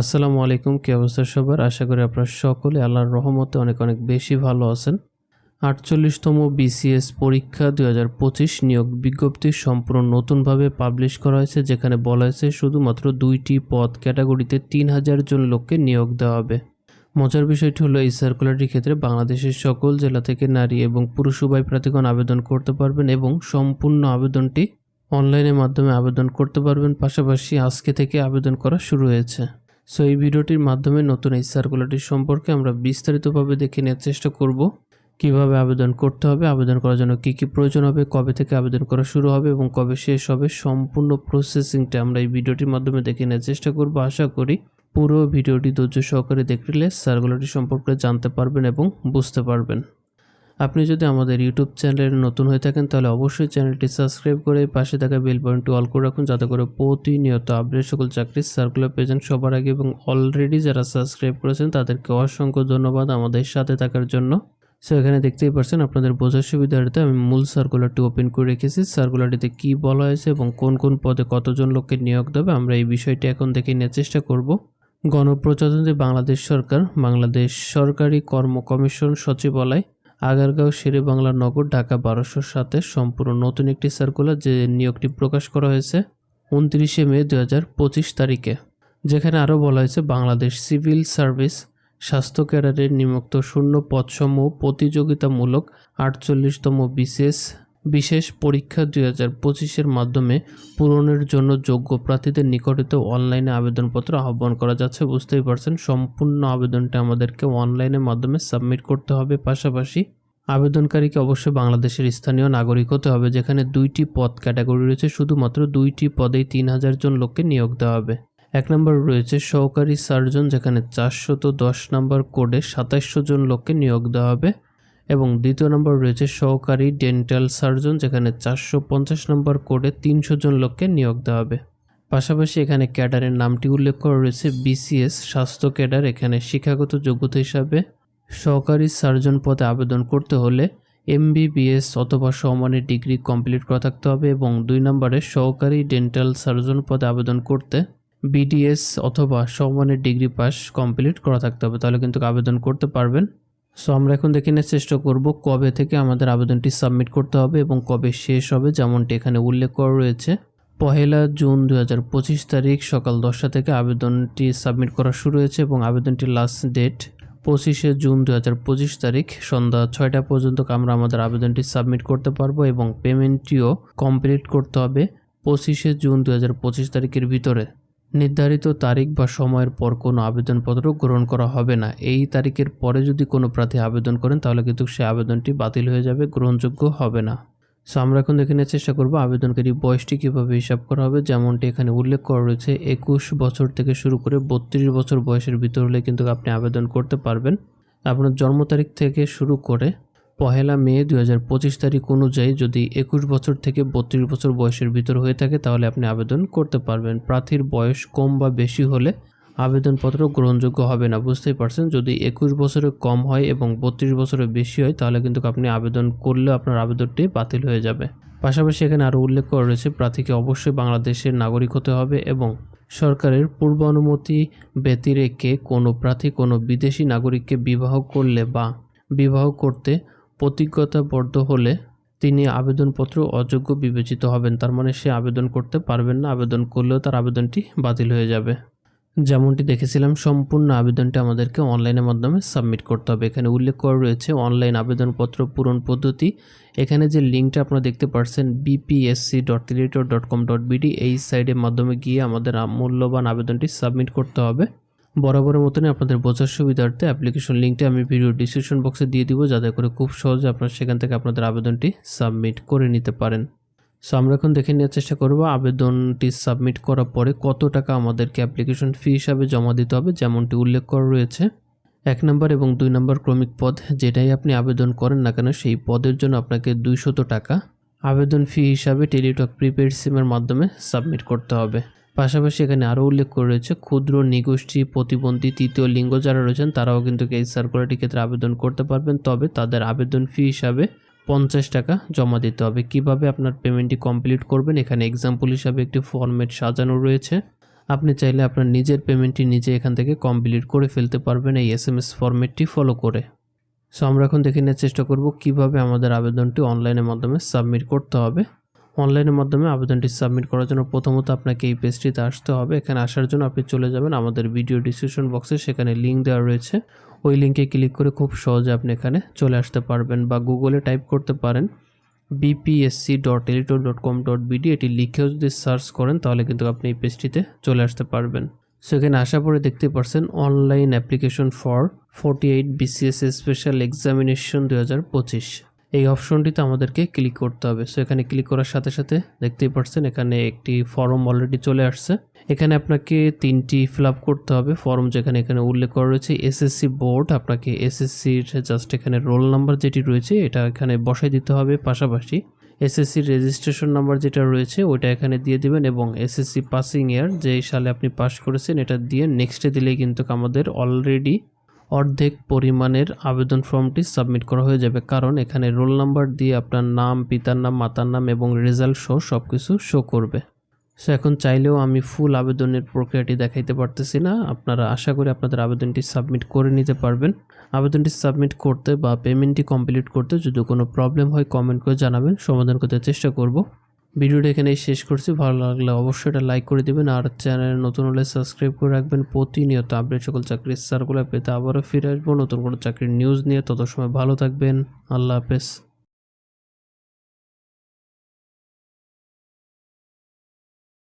আসসালামু আলাইকুম, কি অবস্থা সবার? আশা করি আপনারা সকলে আল্লাহর রহমতে অনেক অনেক বেশি ভালো আছেন। আটচল্লিশতম বিসিএস পরীক্ষা দুই হাজার পঁচিশ নিয়োগ বিজ্ঞপ্তি সম্পূর্ণ নতুনভাবে পাবলিশ করা হয়েছে, যেখানে বলা হয়েছে শুধুমাত্র দুইটি পদ ক্যাটাগরিতে তিন হাজার জন লোককে নিয়োগ দেওয়া হবে। মজার বিষয়টি হলো, এই সার্কুলারটির ক্ষেত্রে বাংলাদেশের সকল জেলা থেকে নারী এবং পুরুষ উভয় প্রার্থীগণ আবেদন করতে পারবেন এবং সম্পূর্ণ আবেদনটি অনলাইনের মাধ্যমে আবেদন করতে পারবেন। পাশাপাশি আজকে থেকে আবেদন করা শুরু হয়েছে। সো এই ভিডিওটির মাধ্যমে নতুন এই সার্কুলারটি সম্পর্কে আমরা বিস্তারিতভাবে দেখে নেওয়ার চেষ্টা করব। কীভাবে আবেদন করতে হবে, আবেদন করার জন্য কী কী প্রয়োজন হবে, কবে থেকে আবেদন করা শুরু হবে এবং কবে শেষ হবে, সম্পূর্ণ প্রসেসিংটা আমরা এই ভিডিওটির মাধ্যমে দেখে নেওয়ার চেষ্টা করব। আশা করি পুরো ভিডিওটি ধৈর্য সহকারে দেখলে সার্কুলারটি সম্পর্কে জানতে পারবেন এবং বুঝতে পারবেন। আপনি যদি আমাদের ইউটিউব চ্যানেলে নতুন হয়ে থাকেন, তাহলে অবশ্যই চ্যানেলটি সাবস্ক্রাইব করে পাশে থাকা বেল বাটনটি অল করে রাখুন, যাতে করে প্রতিনিয়ত আপডেট সকল চাকরির সার্কুলার পেয়েছেন সবার আগে এবং অলরেডি যারা সাবস্ক্রাইব করেছেন, তাদেরকে অসংখ্য ধন্যবাদ আমাদের সাথে থাকার জন্য। সো এখানে দেখতেই পাচ্ছেন আপনাদের বোঝার সুবিধার্থে আমি মূল সার্কুলারটি ওপেন করে রেখেছি। সার্কুলারটিতে কী বলা হয়েছে এবং কোন কোন পদে কতজন লোককে নিয়োগ দেবে, আমরা এই বিষয়টি এখন দেখে নেওয়ার চেষ্টা করব। গণপ্রজাতন্ত্রী বাংলাদেশ সরকার, বাংলাদেশ সরকারি কর্ম কমিশন সচিবালয় আগারগাঁও শেরে বাংলা নগর, ঢাকা বারোশোর সাথে সম্পূর্ণ নতুন একটি সার্কুলার যে নিয়োগটি প্রকাশ করা হয়েছে উনত্রিশে মে দু হাজার পঁচিশ তারিখে, যেখানে আরও বলা হয়েছে বাংলাদেশ সিভিল সার্ভিস স্বাস্থ্য ক্যাডারের নিমুক্ত শূন্য পদসমূহ প্রতিযোগিতামূলক আটচল্লিশতম বিশেষ বিশেষ পরীক্ষা দুই হাজার পঁচিশের মাধ্যমে পূরণের জন্য যোগ্য প্রার্থীদের নিকটতে অনলাইনে আবেদনপত্র আহ্বান করা যাচ্ছে। বুঝতেই পারছেন, সম্পূর্ণ আবেদনটা আমাদেরকে অনলাইনের মাধ্যমে সাবমিট করতে হবে। পাশাপাশি আবেদনকারীকে অবশ্যই বাংলাদেশের স্থানীয় নাগরিক হতে হবে, যেখানে দুইটি পদ ক্যাটাগরি রয়েছে। শুধুমাত্র দুইটি পদেই তিন হাজার জন লোককে নিয়োগ দেওয়া হবে। এক নম্বর রয়েছে সহকারী সার্জন, যেখানে চারশত দশ নম্বর কোডে সাতাশশো জন লোককে নিয়োগ দেওয়া হবে। এবং দ্বিতীয় নম্বর রয়েছে সহকারী ডেন্টাল সার্জন, যেখানে চারশো পঞ্চাশ নম্বর কোডে তিনশো জন লোককে নিয়োগ দেওয়া হবে। পাশাপাশি এখানে ক্যাডারের নামটি উল্লেখ করা রয়েছে, বিসিএস, স্বাস্থ্য ক্যাডার, এখানে শিক্ষাগত যোগ্যতা হিসাবে। সহকারী সার্জন পদে আবেদন করতে হলে এমবিবিএস অথবা সমমানের ডিগ্রি কমপ্লিট করা থাকতে হবে এবং দুই নম্বরে সহকারী ডেন্টাল সার্জন পদে আবেদন করতে বিডিএস অথবা সমমানের ডিগ্রি পাস কমপ্লিট করা থাকতে হবে। তাহলে কিন্তু আবেদন করতে পারবেন। সো আমরা এখন দেখে নেওয়ার চেষ্টা করব কবে থেকে আমাদের আবেদনটি সাবমিট করতে হবে এবং কবে শেষ হবে, যেমনটি এখানে উল্লেখ করা রয়েছে। পহেলা জুন দু হাজার পঁচিশ তারিখ সকাল দশটা থেকে আবেদনটি সাবমিট করা শুরু হয়েছে এবং আবেদনটির লাস্ট ডেট পঁচিশে জুন দু হাজার পঁচিশ তারিখ সন্ধ্যা ছয়টা পর্যন্ত আমরা আমাদের আবেদনটি সাবমিট করতে পারব এবং পেমেন্টটিও কমপ্লিট করতে হবে পঁচিশে জুন দু হাজার পঁচিশ তারিখের ভিতরে। নির্ধারিত তারিখ বা সময়ের পর কোনো আবেদনপত্র গ্রহণ করা হবে না। এই তারিখের পরে যদি কোনো প্রার্থী আবেদন করেন, তাহলে কিন্তু সে আবেদনটি বাতিল হয়ে যাবে, গ্রহণযোগ্য হবে না। সো আমরা এখন দেখে নেওয়ার চেষ্টা করব আবেদনকারী বয়সটি কীভাবে হিসাব করা হবে। যেমনটি এখানে উল্লেখ করা রয়েছে, একুশ বছর থেকে শুরু করে বত্রিশ বছর বয়সের ভিতর হলে কিন্তু আপনি আবেদন করতে পারবেন। আপনার জন্ম তারিখ থেকে শুরু করে পহেলা মে দু হাজার পঁচিশ তারিখ অনুযায়ী যদি একুশ বছর থেকে বত্রিশ বছর বয়সের ভিতর হয়ে থাকে, তাহলে আপনি আবেদন করতে পারবেন। প্রার্থীর বয়স কম বা বেশি হলে আবেদনপত্র গ্রহণযোগ্য হবে না, বুঝতেই পারছেন? যদি একুশ বছরে কম হয় এবং বত্রিশ বছরের বেশি হয়, তাহলে কিন্তু আপনি আবেদন করলেও আপনার আবেদনটি বাতিল হয়ে যাবে। পাশাপাশি এখানে আরও উল্লেখ করা রয়েছে, প্রার্থীকে অবশ্যই বাংলাদেশের নাগরিক হতে হবে এবং সরকারের পূর্ব অনুমতি ব্যতিরেকে কোনো প্রার্থী কোনো বিদেশি নাগরিককে বিবাহ করলে বা বিবাহ করতে প্রতিজ্ঞতাবদ্ধ হলে তিনি আবেদনপত্র অযোগ্য বিবেচিত হবেন। তার মানে সে আবেদন করতে পারবেন না। আবেদন করলেও তার আবেদনটি বাতিল হয়ে যাবে। যেমনটি দেখেছিলাম, সম্পূর্ণ আবেদনটি আমাদেরকে অনলাইনের মাধ্যমে সাবমিট করতে হবে। এখানে উল্লেখ করা রয়েছে, অনলাইন আবেদনপত্র পূরণ পদ্ধতি। এখানে যে লিঙ্কটা আপনারা দেখতে পাচ্ছেন BPSC dot teletalk dot com dot BD এই সাইডের মাধ্যমে গিয়ে আমাদের মূল্যবান আবেদনটি সাবমিট করতে হবে। বরাবরের মতনই আপনাদের বোঝার সুবিধার্থে অ্যাপ্লিকেশন লিঙ্কটি আমি ভিডিও ডিসক্রিপশন বক্সে দিয়ে দিব, যাতে করে খুব সহজে আপনারা সেখান থেকে আপনাদের আবেদনটি সাবমিট করে নিতে পারেন। সো আমরা এখন দেখে নেওয়ার চেষ্টা করব আবেদনটি সাবমিট করার পরে কত টাকা আমাদেরকে অ্যাপ্লিকেশন ফি হিসাবে জমা দিতে হবে, যেমনটি উল্লেখ করা রয়েছে। এক নম্বর এবং দুই নম্বর ক্রমিক পদ, যেটাই আপনি আবেদন করেন না কেন, সেই পদের জন্য আপনাকে দুইশত টাকা আবেদন ফি হিসাবে টেলিটক প্রিপেড সিমের মাধ্যমে সাবমিট করতে হবে। পাশাপাশি এখানে আরও উল্লেখ করে রয়েছে, ক্ষুদ্র নিগোষ্ঠী, প্রতিবন্ধী, তৃতীয় লিঙ্গ যারা রয়েছেন, তারাও কিন্তু এই সার্কুলারটির ক্ষেত্রে আবেদন করতে পারবেন। তবে তাদের আবেদন ফি হিসাবে পঞ্চাশ টাকা জমা দিতে হবে। কীভাবে আপনার পেমেন্টটি কমপ্লিট করবেন, এখানে এক্সাম্পল হিসাবে একটি ফর্মেট সাজানো রয়েছে। আপনি চাইলে আপনার নিজের পেমেন্টটি নিজে এখান থেকে কমপ্লিট করে ফেলতে পারবেন এই এস এম এস ফরম্যাটটি ফলো করে। সো আমরা এখন দেখে নেওয়ার চেষ্টা করব কীভাবে আমাদের আবেদনটি অনলাইনের মাধ্যমে সাবমিট করতে হবে। অনলাইনের মাধ্যমে আবেদনটি সাবমিট করার জন্য প্রথমত আপনাকে এই পেজটিতে আসতে হবে। এখানে আসার জন্য আপনি চলে যাবেন আমাদের ভিডিও ডিসক্রিপশন বক্সে সেখানে লিঙ্ক দেওয়া রয়েছে। ওই লিঙ্কে ক্লিক করে খুব সহজে আপনি এখানে চলে আসতে পারবেন বা গুগলে টাইপ করতে পারেন বিপিএসসি ডট এলিটো ডট কম ডট বিডি এটি লিখেও যদি সার্চ করেন তাহলে কিন্তু আপনি এই পেজটিতে চলে আসতে পারবেন। সো এখানে আসার পরে দেখতে পারছেন online application for forty eight BCS special examination দু হাজার পঁচিশ। এই অপশনটিতে আমাদেরকে ক্লিক করতে হবে। সো এখানে ক্লিক করার সাথে সাথে দেখতেই পাচ্ছেন এখানে একটি ফর্ম অলরেডি চলে আসছে। এখানে আপনাকে তিনটি ফিল করতে হবে। ফর্ম যেখানে এখানে উল্লেখ করা রয়েছে, এসএসসি বোর্ড, আপনাকে এসএসসির জাস্ট এখানে রোল নাম্বার যেটি রয়েছে, এটা এখানে বসাই দিতে হবে পাশাপাশি। এসএসসির রেজিস্ট্রেশন নাম্বার যেটা রয়েছে, ওইটা এখানে দিয়ে দিবেন এবং এসএসসি পাসিং ইয়ার যেই সালে আপনি পাস করেছেন, এটা দিয়ে নেক্সটে দিলেই কিন্তু আমাদের অলরেডি অর্ধেক পরিমাণের আবেদন ফর্মটি সাবমিট করা হয়ে যাবে। কারণ এখানে রোল নাম্বার দিয়ে আপনার নাম, পিতার নাম, মাতার নাম এবং রেজাল্ট সহ সব কিছু শো করবে। সো এখন চাইলেও আমি ফুল আবেদনের প্রক্রিয়াটি দেখাইতে পারতেছি না। আপনারা আশা করি আপনাদের আবেদনটি সাবমিট করে নিতে পারবেন। আবেদনটি সাবমিট করতে বা পেমেন্টটি কমপ্লিট করতে যদি কোনো প্রবলেম হয় কমেন্ট করে জানাবেন। সমাধান করতে চেষ্টা করব। ভিডিওটা এখানেই শেষ করছি। ভালো লাগলে অবশ্যই এটা লাইক করে দেবেন আর চ্যানেল নতুন হলে সাবস্ক্রাইব করে রাখবেন। প্রতিনিয়ত আপডেট সকল চাকরির সার্কুলার পেতে আবারও ফিরে আসব। নতুন কোনো চাকরির নিউজ নিয়ে তত সময় ভালো থাকবেন। আল্লাহ হাফেজ।